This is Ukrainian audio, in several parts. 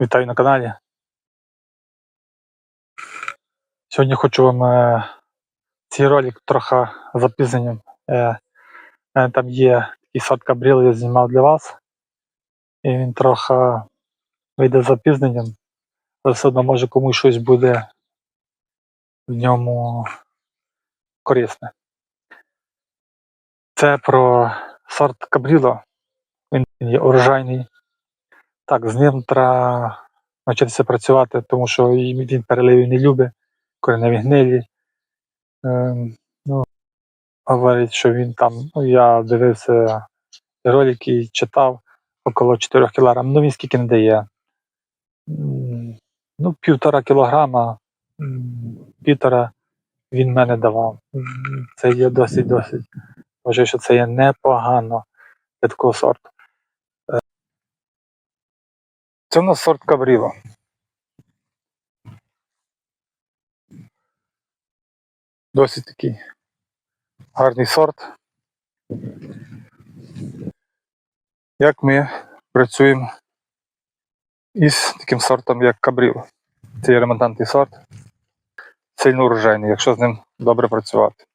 Вітаю на каналі. Сьогодні хочу вам е, цей ролик трохи запізненням. Е, е, там є такий сорт кабріл, я знімав для вас. І він трохи вийде запізненням, але все одно може комусь щось буде в ньому корисне. Це про сорт кабріло. Він є урожайний. Так, з ним треба навчитися працювати, тому що він переливів не любить, кореневі гнилі. Ем, ну, говорить, що він там, ну, я дивився ролики читав около 4 кг. Ну він скільки не дає. Ну, півтора кілограма, півтора він мене давав. Це є досить досить. Вважаю, що це є непогано для такого сорту. Е, Це у нас сорт Кабріло. Досить такий гарний сорт. Як ми працюємо із таким сортом, як Кабріло. Це є ремонтантний сорт, сильно урожайний, якщо з ним добре працювати.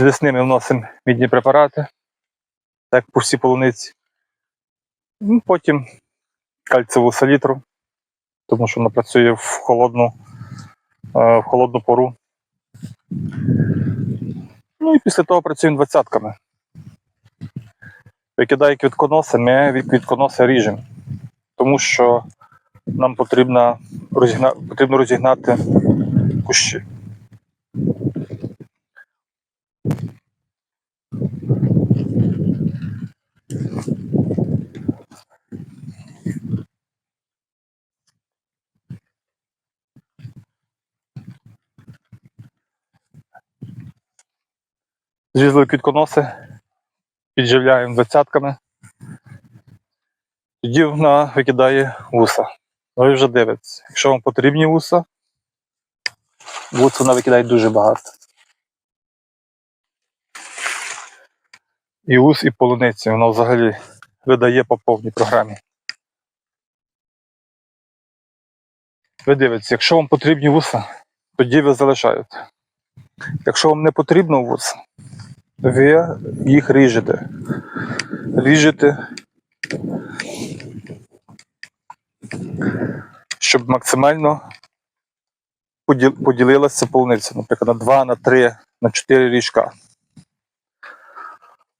З весни ми вносимо мідні препарати, так по всій полуниці. Ну, Потім кальцеву салітру, тому що вона працює в холодну, е, в холодну пору. Ну і після того працюємо двадцятками. Викидає квітконоси, ми від квітконоси ріжемо, тому що нам потрібно, розігна... потрібно розігнати кущі. Зрізали квітконоси, підживляємо двадцятками. Тоді вона викидає вуса. Ви вже дивитесь. Якщо вам потрібні вуса, вус вона викидає дуже багато. І вус, і полуниці вона взагалі видає по повній програмі. Ви дивитесь, якщо вам потрібні вуса, тоді ви залишаєте. Якщо вам не потрібно вуса, ви їх ріжете. Ріжете, щоб максимально поділилася полуниця, наприклад, на 2, на 3, на 4 ріжка.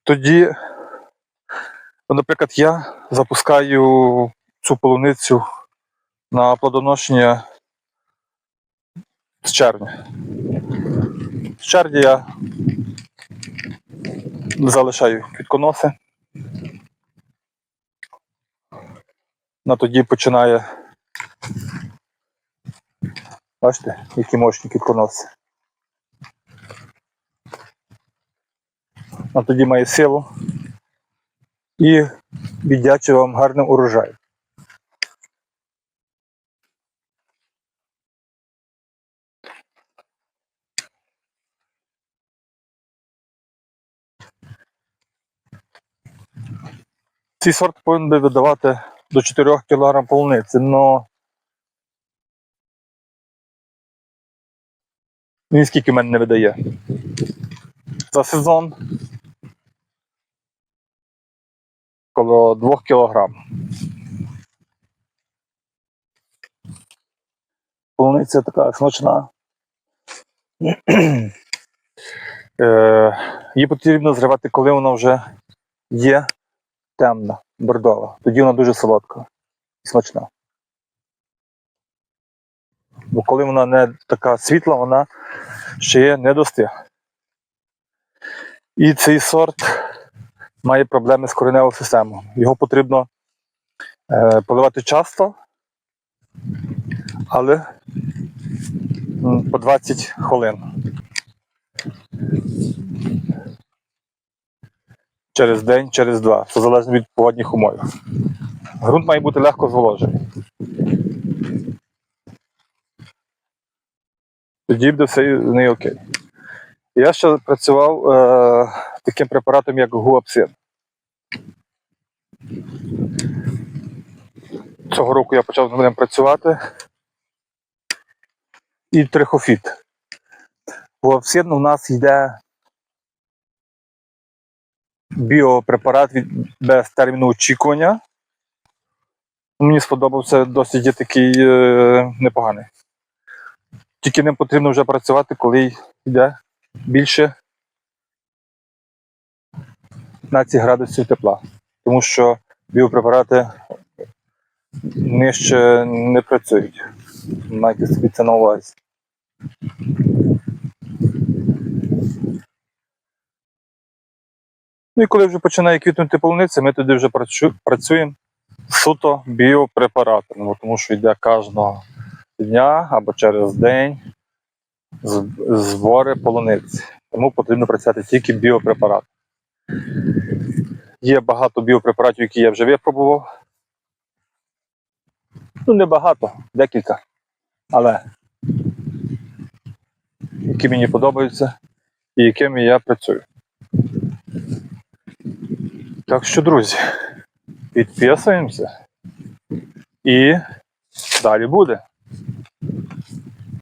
Тоді, ну, наприклад, я запускаю цю полуницю на плодоношення з червня. З червня я залишаю квітконоси. На тоді починає. Бачите, які мощні квітконоси. А тоді має силу і віддячу вам гарним урожаєм. Цей сорт повинен би видавати до 4 кг полуниці, але він скільки мене не видає. За сезон коло 2 кг. Полуниця така смачна. Е, Її потрібно зривати, коли вона вже є темна, бордова. Тоді вона дуже солодка і смачна. Бо коли вона не така світла, вона ще є не достигла. І цей сорт має проблеми з кореневою системою. Його потрібно е, поливати часто, але по 20 хвилин. Через день, через два. Це залежно від погодних умов. Грунт має бути легко зволожений. Тоді буде все з нею окей. Я ще працював е, таким препаратом, як гуапсин. Цього року я почав над ним працювати. І трихофіт. Гуапсин у нас йде біопрепарат без терміну очікування. Мені сподобався досить є такий е, непоганий. Тільки ним потрібно вже працювати, коли йде більше 15 градусів тепла. Тому що біопрепарати нижче не працюють. Майте собі це на увазі. Ну і коли вже починає квітнути полуниця, ми тоді вже працю- працюємо суто біопрепаратами, тому що йде кожного дня або через день збори полуниці. Тому потрібно працювати тільки біопрепарат. Є багато біопрепаратів, які я вже випробував. Ну, не багато, декілька. Але які мені подобаються і якими я працюю. Так що, друзі, підписуємося і далі буде.